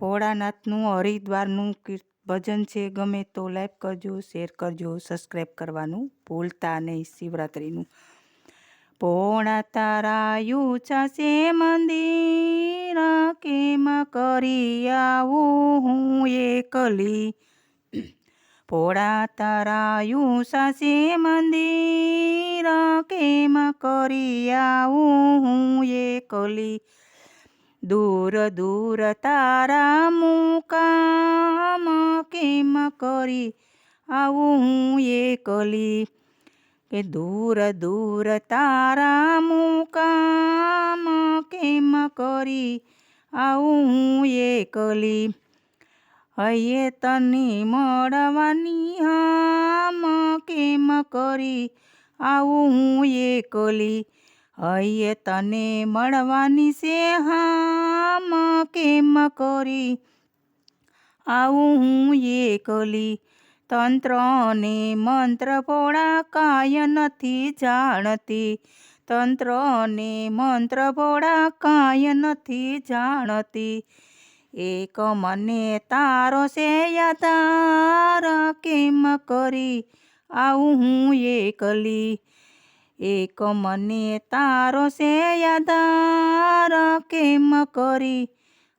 ભોળાનાથનું હરિદ્વારનું ભજન છે, ગમે તો લાઈક કરજો, શેર કરજો સબસ્ક્રાઈબ કરવાનું ભૂલતા નહીં, શિવરાત્રિનું. ભોળા તારાયુ છે મંદિર, કેમ કરી આવું હું એકલી? ભોળા તારાયુ સાસે મંદિર, કેમ કરી આવું હું એકલી? દૂર દૂર તારા મુકામ કેમ કરી? આવું હું એકલી કે દૂર દૂર તારા મુકામ કેમ કરી? આવું હું એકલી હૈયે તને મળવાની હામ કેમ કરી? આવું હું એકલી હૈયે તને મળવાની છે હામ, કેમ કરી? આવું હું એકલી તંત્ર ને મંત્ર ભોળા કાય નથી જાણતી. તંત્ર ને મંત્ર ભોળા કાય નથી જાણતી. એક મને તારો છે યાદાર કેમ કરી? આવું હું એકલી એક મને તારો છે યાદાર કેમ કરી?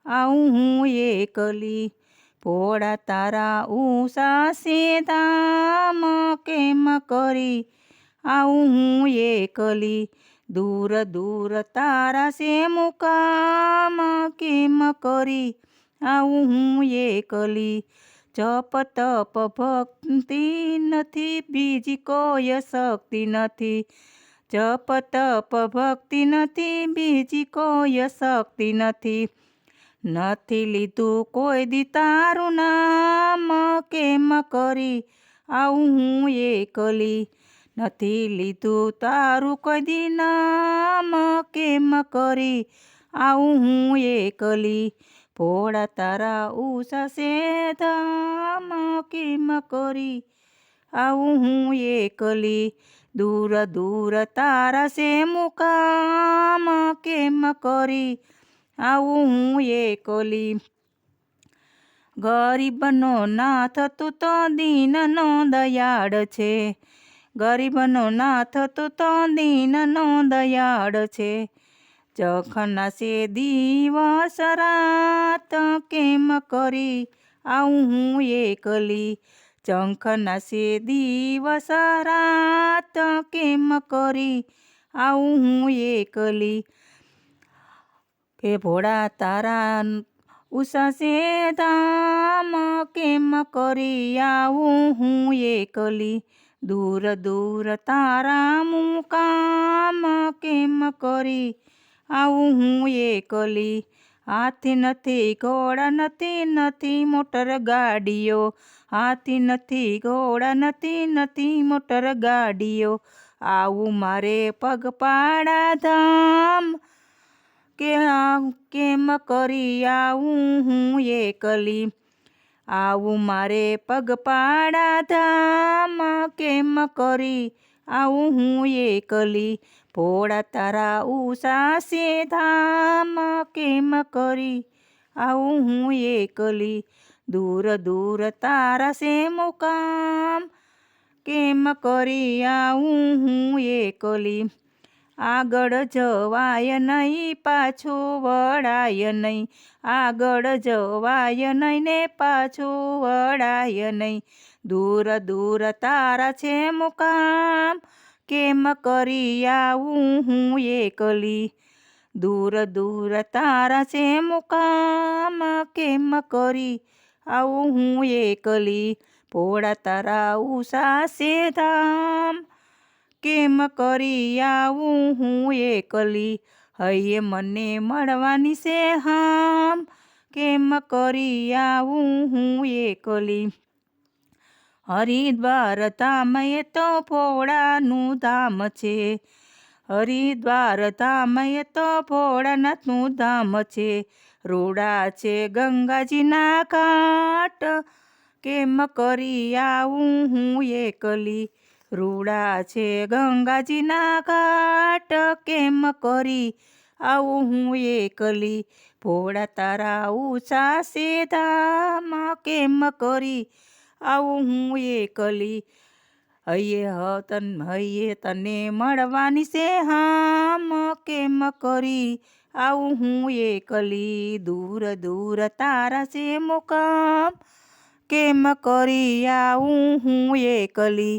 આવું હું એકલી ભોળા તારા ઉષા સેદામ કેમ કરી? આવું હું એકલી દૂર દૂર તારા સે મુકામ કેમ કરી? આવું હું એકલી જપ તપ ભક્તિ નથી, બીજી કોઈ શક્તિ નથી. જપ તપ ભક્તિ નથી, બીજી કોઈ શક્તિ નથી. નથી લીધું કોઈ દી તારું નામ, કેમ કરી? આવું હું એકલી. નથી લીધું તારું કોઈ દી નામ, કેમ કરી? આવું હું એકલી. ભોળા તારા ઉષા છે ધામ કેમ કરી? આવું હું એકલી, દૂર દૂર તારા સે મુકામ કેમ કરી? આવું હું એકલી, ગરીબનો નાથ તું તો દીનનો દયાળ છે. ગરીબનો નાથ તું તો દીનનો દયાળ છે. જખના સે દિવસ રાત, કેમ કરી આવું હું એકલી? જખન સે દિવસ રાત, કેમ કરી આવું હું એકલી? કે ભોળા, તારા ઉષા છે ધામ, કેમ કરી આવું હું એકલી? દૂર દૂર તારા મુકામ, કેમ કરી આવું હું એકલી. હાથી નથી ઘોડા નથી નથી મોટર ગાડીઓ. હાથી નથી ઘોડા નથી નથી મોટર ગાડીઓ. આવું મારે પગપાળા ધામ. કે કેમ કરી આવું હું એકલી? આવું મારે પગપાળા ધામ. કેમ કરી આવું હું એકલી. ભોળા તારા ઉષા છે ધામ કેમ કરી? આવું હું એકલી. દૂર દૂર તારા સે મુકામ કેમ કરી? આવું હું એકલી. આગળ જવાય નહીં, પાછું વળાય નહીં. આગળ જવાય નહીં ને પાછું વળાય નહીં. દૂર દૂર તારા છે મુકામ, કેમ કરી આવું હું એકલી? દૂર દૂર તારા છે મુકામ, કેમ કરી આવું હું એકલી? પોળા તારા ઉષા ધામ કેમ કરી આવું હું એકલી? હૈયે મને મળવાની છે હામ. કેમ કરી આવું હું એકલી? હરિદ્વાર એ તો ભોળાનું ધામ છે. હરિદ્વાર એ તો ભોળાનાથનું ધામ છે. રોડા છે ગંગાજીના ઘાટ. કેમ કરી આવું હું એકલી? રૂડા છે ગંગાજીના ઘાટ, કેમ કરી આવું હું એકલી? ભોળા તારા ઊંચા છે ધામ કેમ કરી આવું હું એકલી? હૈયે હ તન હૈયે તને મળવાની છે હામ, કેમ કરી આવું હું એકલી? દૂર દૂર તારા છે મુકામ, કેમ કરી આવું હું એકલી?